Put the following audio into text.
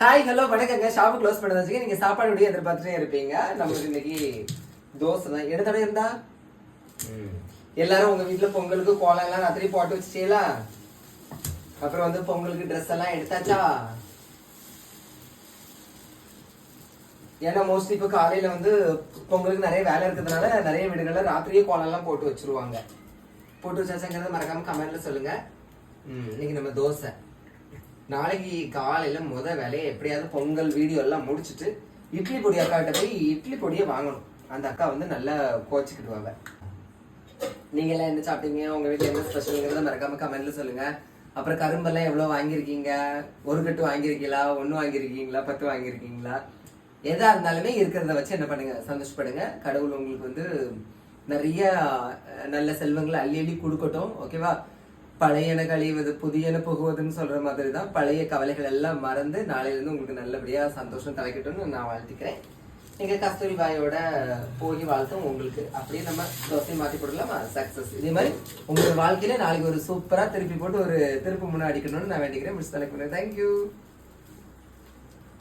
Hi hello வணக்கங்க. Shop close பண்ண வச்சுக்க நீங்க சாப்பாடு அப்படியே எதிர்பார்த்துட்டே இருப்பீங்க. நம்மளுக்கு இன்னைக்கு தோசை தான். எடுத்தோட இருந்தா? எல்லாரும் உங்க வீட்ல பொங்கலுக்கு கோலம் எல்லாம் ராத்திரி போட்டு வச்சுட்டீங்களா? அப்புறம் வந்து பொங்கலுக்கு ட்ரெஸ் எல்லாம் எடுத்தாச்சா? ஏன்னா மோஸ்ட்லி இப்போ காலையில வந்து பொங்கலுக்கு நிறைய வேலை இருக்கிறதுனால நிறைய வீடுகள்ல ராத்திரியே கோலம் எல்லாம் போட்டு வச்சிருவாங்க. போட்டு வச்சாச்சுங்கிறத மறக்காம கமெண்ட்ல சொல்லுங்க. ம், இன்னைக்கு நம்ம தோசை. நாளைக்கு காலையில முத வேலையை எப்படியாவது பொங்கல் வீடியோ எல்லாம் முடிச்சிட்டு இட்லி பொடி அக்காட்ட போய் இட்லி பொடியை வாங்கணும். அந்த அக்கா வந்து நல்லா கோச்சிக்கிடுவாங்க. நீங்க எல்லாம் என்ன சாப்பிட்டீங்க? உங்க வீட்டுல என்ன ஸ்பெஷலுங்கிறத மறக்காம கமெண்ட்ல சொல்லுங்க. அப்புறம் கரும்பெல்லாம் எவ்வளவு வாங்கியிருக்கீங்க? ஒரு கட்டு வாங்கியிருக்கீங்களா? ஒண்ணு வாங்கியிருக்கீங்களா? பத்து வாங்கியிருக்கீங்களா? எதா இருந்தாலுமே இருக்கிறத வச்சு என்ன பண்ணுங்க? சந்தோஷப்படுங்க. கடவுள் உங்களுக்கு வந்து நிறைய நல்ல செல்வங்களை அள்ளி அள்ளி கொடுக்கட்டும். ஓகேவா? பழையன கழிவது புதியன புகுவதுன்னு சொல்ற மாதிரி தான் பழைய கவலைகள் எல்லாம் மறந்து நாளையிலேருந்து உங்களுக்கு நல்லபடியா சந்தோஷம் தலைக்கட்டும்னு நான் வாழ்த்துக்கிறேன். நீங்க கஸ்தூரி பாயோட போகி வாழ்த்தும் உங்களுக்கு. அப்படியே நம்ம தோசையை மாத்தி போடலாமா. சக்சஸ் இதே மாதிரி உங்களோட வாழ்க்கையில நாளைக்கு ஒரு சூப்பரா திருப்பி போட்டு ஒரு திருப்பு முன்னாடி அடிக்கணும்னு நான் வேண்டிக்கிறேன். மிஸ் தலைக்கு தேங்க்யூ